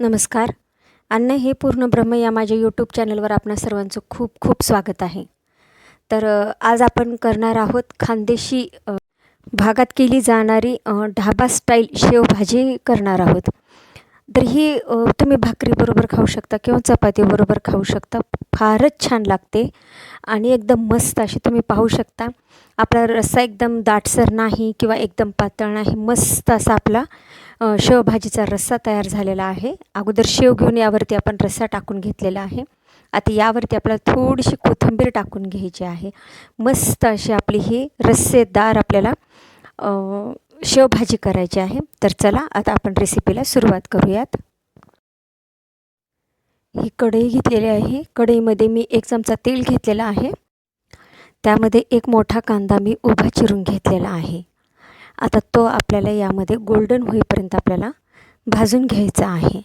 नमस्कार. अन्न हे पूर्ण ब्रह्म या माझ्या यूट्यूब चॅनलवर आपणा सर्वांचं खूप खूप स्वागत आहे. तर आज आपण करणार आहोत खानदेशी भागात केली जाणारी ढाबा स्टाईल शेवभाजी करणार आहोत. तर ही तुम्ही भाकरीबरोबर खाऊ शकता किंवा चपातीबरोबर खाऊ शकता. फारच छान लागते आणि एकदम मस्त अशी तुम्ही पाहू शकता. आपला रस्सा एकदम दाटसर नाही किंवा एकदम पातळ नाही मस्त असा आपला शेवभाजीचा रस्सा तयार झालेला आहे. अगोदर शेव घेऊन यावरती आपण रस्सा टाकून घेतलेला आहे. आता यावरती आपल्याला थोडीशी कोथिंबीर टाकून घ्यायची आहे. मस्त अशी आपली ही रस्सेदार आपल्याला शेवभाजी करायची आहे. तर चला आता आपण रेसिपीला सुरुवात करूयात. ही कढई घेतलेली आहे. कढईमध्ये मी एक चमचा तेल घेतलेला आहे. त्यामध्ये एक मोठा कांदा मी उभा चिरून घेतलेला आहे. आता तो आपल्याला यामध्ये गोल्डन होईपर्यंत आपल्याला भाजून घ्यायचा आहे.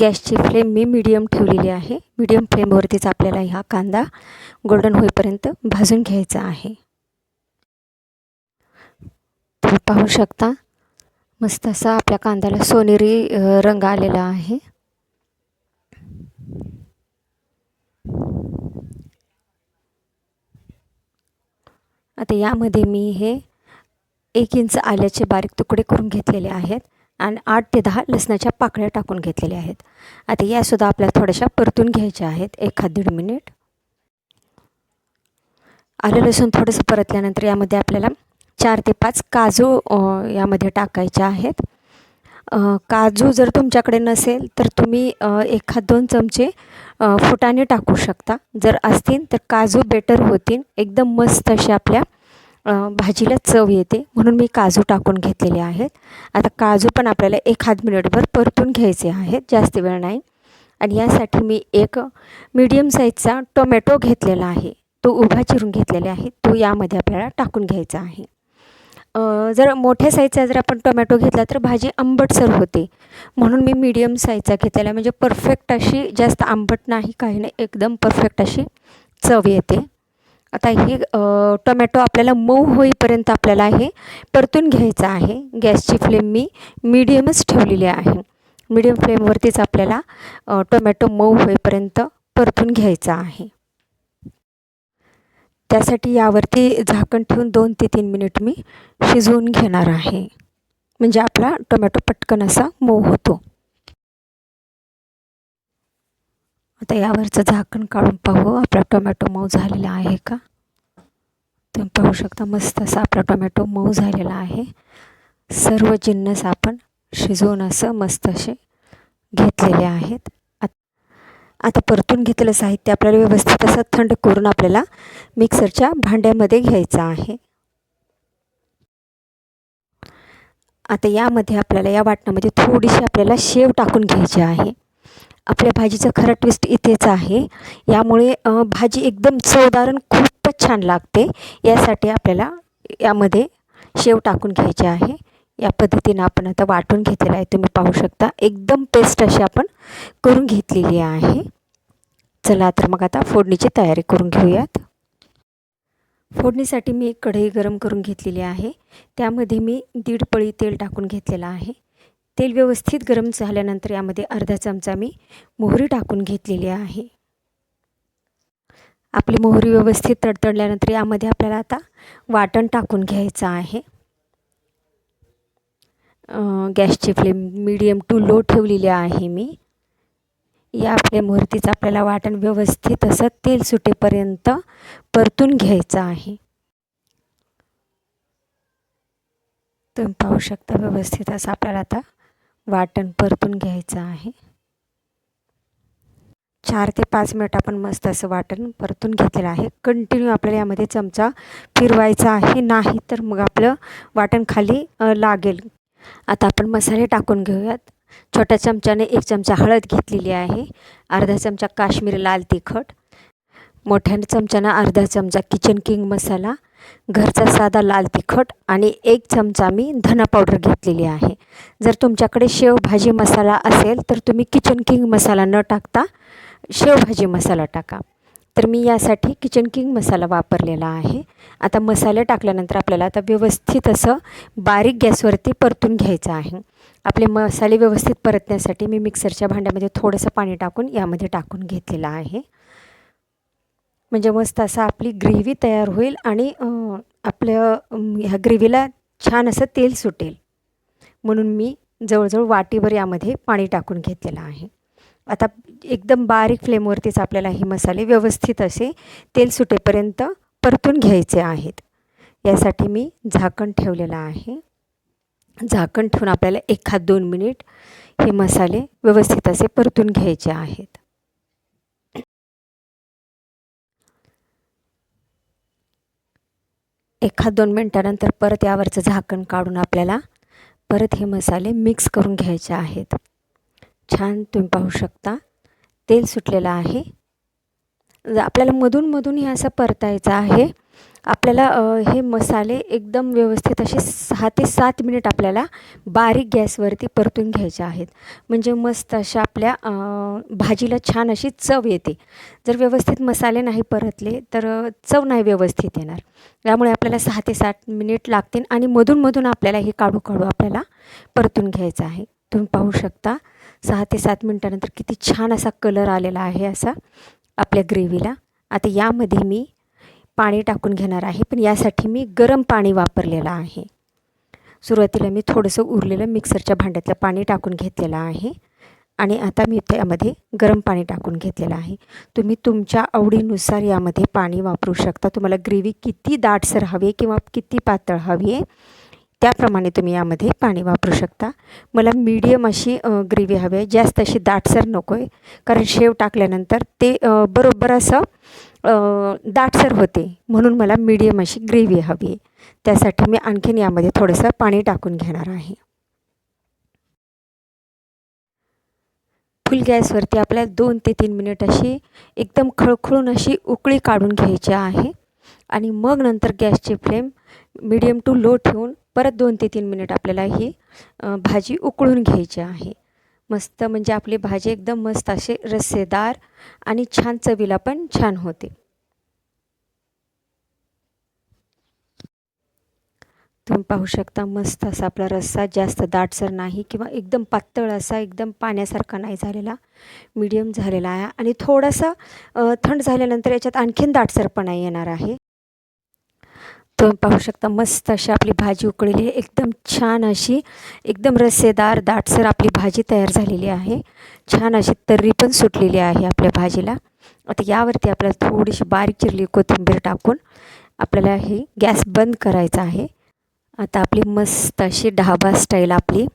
गॅसची फ्लेम मी मीडियम ठेवलेली आहे. मीडियम फ्लेमवरतीच आपल्याला हा कांदा गोल्डन होईपर्यंत भाजून घ्यायचा आहे. तुम्ही पाहू शकता मस्त असा आपल्या कांद्याला सोनेरी रंग आलेला आहे. आता यामध्ये मी हे एक इंच आल्याचे बारीक तुकडे करून घेतलेले आहेत आणि आठ ते दहा लसणाच्या पाकळ्या टाकून घेतलेल्या आहेत. आता यासुद्धा आपल्याला थोड्याशा परतून घ्यायच्या आहेत. एखाद दीड मिनिट. आलं लसूण थोडंसं परतल्यानंतर यामध्ये आपल्याला चार ते पाच काजू यामध्ये टाकायचे आहेत. काजू जर तुमच्याकडे नसेल तर तुम्ही एखाद दोन चमचे फुटाने फुटाणे टाकू शकता. जर असतील तर काजू बेटर होतील. एकदम मस्त असे आपल्या भाजीला चव येते. म्हणून मी काजू टाकून घेतलेले आहेत. आता काजू पण आपल्याला एखाद मिनिटभर परतून घ्यायचे आहेत. जास्त वेळ नाही. आणि यासाठी मी एक मीडियम साईजचा टोमॅटो घेतलेला आहे. तो उभा चिरून घेतलेला आहे. तो यामध्ये आपल्याला टाकून घ्यायचा आहे. जर मोठ्या साईजचा जर आपण टोमॅटो घेतला तर भाजी आंबटसर होते. म्हणून मी मीडियम साईजचा घेतलेला म्हणजे परफेक्ट अशी जास्त आंबट नाही काही नाही. एकदम परफेक्ट अशी चव येते. आता हे टोमॅटो आपल्याला मऊ होईपर्यंत आपल्याला हे परतून घ्यायचं आहे. गॅसची फ्लेम मी मीडियमच ठेवलेली आहे. मीडियम फ्लेमवरतीच आपल्याला टोमॅटो मऊ होईपर्यंत परतून घ्यायचा आहे. त्यासाठी यावरती झाकण ठेवून दोन ते तीन मिनिट मी शिजवून घेणार आहे. म्हणजे आपला टोमॅटो पटकन असा मऊ होतो. आता यावरचं झाकण काढून पाहू. आपला टोमॅटो मऊ झालेला आहे का? तुम्ही पाहू शकता मस्त असा आपला टोमॅटो मऊ झालेला आहे. सर्व जिन्नस आपण शिजवून असं मस्त असे घेतलेले आहेत. आता परतून घेतलेलं साहित्य आपल्याला व्यवस्थित असं थंड करून आपल्याला मिक्सरच्या भांड्यामध्ये घ्यायचं आहे. आता यामध्ये आपल्याला या वाटणामध्ये थोडीशी आपल्याला शेव टाकून घ्यायची आहे. आपल्या भाजीचं खरं ट्विस्ट इथेच आहे. यामुळे भाजी एकदम चवदार आणि खूपच छान लागते. यासाठी आपल्याला यामध्ये शेव टाकून घ्यायचे आहे. या पद्धतीनं आपण आता वाटून घेतलेलं आहे. तुम्ही पाहू शकता एकदम पेस्ट अशी आपण करून घेतलेली आहे. चला तर मग आता फोडणीची तयारी करून घेऊयात. फोडणीसाठी मी एक कढई गरम करून घेतलेली आहे. त्यामध्ये मी दीड पळी तेल टाकून घेतलेलं आहे. तेल व्यवस्थित गरम झाल्यानंतर यामध्ये अर्धा चमचा मी मोहरी टाकून घेतलेली आहे. आपली मोहरी व्यवस्थित तडतडल्यानंतर यामध्ये आपल्याला आता वाटण टाकून घ्यायचं आहे. गॅसची फ्लेम मीडियम टू लो ठेवलेली आहे मी. या आपल्या मोहरतीचं आपल्याला वाटण व्यवस्थित असं तेल सुटेपर्यंत परतून घ्यायचं आहे. तुम्ही पाहू शकता व्यवस्थित असं आपल्याला आता वाटण परतून घ्यायचं आहे. चार ते पाच मिनिट आपण मस्त असं वाटण परतून घेतलेलं आहे. कंटिन्यू आपल्याला यामध्ये चमचा फिरवायचा आहे. नाही तर मग आपलं वाटण खाली लागेल. आता आपण मसाले टाकून घेऊयात. छोट्या चमच्याने एक चमचा हळद घेतलेली आहे. अर्धा चमचा काश्मीरी लाल तिखट. मोठ्या चमच्यानं अर्धा चमचा किचन किंग मसाला. घरचा साधा लाल तिखट आणि एक चमचा मी धना पावडर घेतलेली आहे. जर तुमच्याकडे शेवभाजी मसाला असेल तर तुम्ही किचन किंग मसाला न टाकता शेवभाजी मसाला टाका. तर मी यासाठी किचन किंग मसाला वापरलेला आहे. आता मसाले टाकल्यानंतर आपल्याला आता व्यवस्थित असं बारीक गॅसवरती परतून घ्यायचं आहे. आपले मसाले व्यवस्थित परतण्यासाठी मी मिक्सरच्या भांड्यामध्ये थोडंसं पाणी टाकून यामध्ये टाकून घेतलेलं आहे. म्हणजे मस्त असं आपली ग्रेव्ही तयार होईल आणि आपल्या ह्या ग्रेव्हीला छान असं तेल सुटेल. म्हणून मी जवळजवळ वाटीभर यामध्ये पाणी टाकून घेतलेलं आहे. आता एकदम बारीक फ्लेमवरतीच आपल्याला हे मसाले व्यवस्थित असे तेल सुटेपर्यंत परतून घ्यायचे आहेत. यासाठी मी झाकण ठेवलेलं आहे. झाकण ठेवून आपल्याला एखाद दोन मिनिट हे मसाले व्यवस्थित असे परतून घ्यायचे आहेत. एखाद दोन मिनटानंतर परत यावरचं झाकण काढून आपल्याला परत हे मसाले मिक्स करून घ्यायचे आहेत. छान तुम्ही पाहू शकता. तेल सुटलेलं आहे. आपल्याला मधून मधून हे असं परतायचं आहे. आपल्याला हे मसाले एकदम व्यवस्थित असे सहा ते सात मिनिट आपल्याला बारीक गॅसवरती परतून घ्यायचे आहेत. म्हणजे मस्त अशा आपल्या भाजीला छान अशी चव येते. जर व्यवस्थित मसाले नाही परतले तर चव नाही व्यवस्थित येणार. त्यामुळे आपल्याला सहा ते सात मिनिट लागतील आणि मधून मधून आपल्याला हे काढू काढू आपल्याला परतून घ्यायचं आहे. तुम्ही पाहू शकता सहा ते सात मिनटानंतर किती छान असा कलर आलेला आहे असा आपल्या ग्रेव्हीला. आता यामध्ये मी पाणी टाकून घेणार आहे पण यासाठी मी गरम पाणी वापरलेलं आहे. सुरुवातीला मी थोडंसं उरलेलं मिक्सरच्या भांड्यातलं पाणी टाकून घेतलेलं आहे आणि आता मी त्यामध्ये गरम पाणी टाकून घेतलेलं आहे. तुम्ही तुमच्या आवडीनुसार यामध्ये पाणी वापरू शकता. तुम्हाला ग्रेव्ही किती दाटसर हवी आहे किंवा किती पातळ हवी आहे त्याप्रमाणे तुम्ही यामध्ये पाणी वापरू शकता. मला मीडियम अशी ग्रेव्ही हवी आहे. जास्त अशी दाटसर नको आहे कारण शेव टाकल्यानंतर ते बरोबर असं दाटसर होते. म्हणून मला मीडियम अशी ग्रेव्ही हवी आहे. त्यासाठी मी आणखीन यामध्ये थोडंसं पाणी टाकून घेणार आहे. फुल गॅसवरती आपल्याला दोन ते तीन मिनिट अशी एकदम खळखळून अशी उकळी काढून घ्यायची आहे. आणि मग नंतर गॅसची फ्लेम मीडियम टू लो ठेवून परत दोन ते तीन मिनिट आपल्याला ही भाजी उकळून घ्यायची आहे. मस्त म्हणजे आपली भाजी एकदम मस्त असे रस्सेदार आणि छान चवीला पण छान होते. तुम्ही पाहू शकता मस्त असा आपला रस्सा जास्त दाटसर नाही किंवा एकदम पातळ असा एकदम पाण्यासारखा नाही झालेला मीडियम झालेला आहे. आणि थोडासा थंड झाल्यानंतर याच्यात आणखीन दाटसरपणा येणार आहे. तुम्ही पाहू शकता मस्त अशी आपली भाजी उकळलेली आहे. एकदम छान अशी एकदम रस्सेदार दाटसर आपली भाजी तयार झालेली आहे. छान अशी तर्री पण सुटलेली आहे आपल्या भाजीला. आता यावरती आपल्याला थोडीशी बारीक चिरली कोथिंबीर टाकून आपल्याला हे गॅस बंद करायचा आहे. आता आपली मस्त अशी ढाबा स्टाईल आपली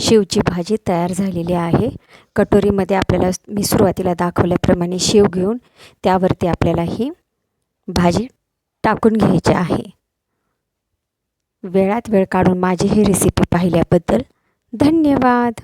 शेवची भाजी तयार झालेली आहे. कटोरीमध्ये आपल्याला मी सुरुवातीला दाखवल्याप्रमाणे शेव घेऊन त्यावरती आपल्याला ही भाजी टाकून घ्यायचे आहे. वेळात वेळ काढून माझी ही रेसिपी पाहिल्याबद्दल धन्यवाद.